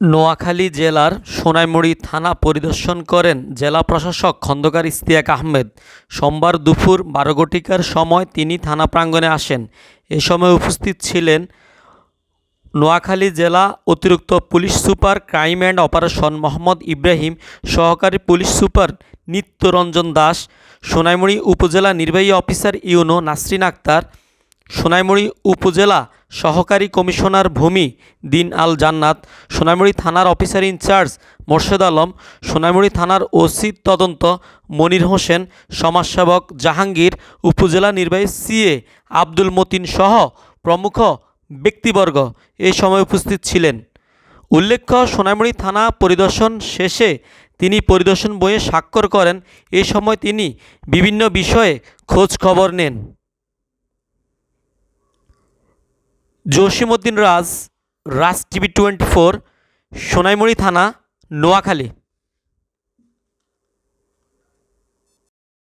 নোয়াখালী জেলার সোনাইমুড়ি থানা পরিদর্শন করেন জেলা প্রশাসক খন্দকার ইস্তিয়াক আহমেদ। সোমবার দুপুর বারো ঘটিকার সময় তিনি থানা প্রাঙ্গণে আসেন। এ সময় উপস্থিত ছিলেন নোয়াখালী জেলা অতিরিক্ত police super crime and operation Mohammad Ibrahim, সহকারী পুলিশ সুপার নিত্যরঞ্জন দাস, সোনাইমুড়ি উপজেলা নির্বাহী অফিসার ইউনো নাসরিন আক্তার, সোনাইমুড়ি উপজেলা সহকারী কমিশনার ভূমি দিন আল জান্নাত, সোনাইমুড়ি থানার officer in charge Morshed Alam, Sonaimuri থানার ওসি তদন্ত, মনির হোসেন, সমাজসেবক জাহাঙ্গীর, উপজেলা নির্বাহী সিএ আব্দুল মতিন সহ প্রমুখ ব্যক্তিবর্গ এই সময় উপস্থিত ছিলেন। উল্লেখ্য সোনামুড়ি থানা পরিদর্শন শেষে তিনি পরিদর্শন বইয়ে স্বাক্ষর করেন। এ সময় তিনি বিভিন্ন বিষয়ে খোঁজ খবর নেন। Jasimuddin Raj Raj TV twenty four Sonaimuri থানা নোয়াখালী।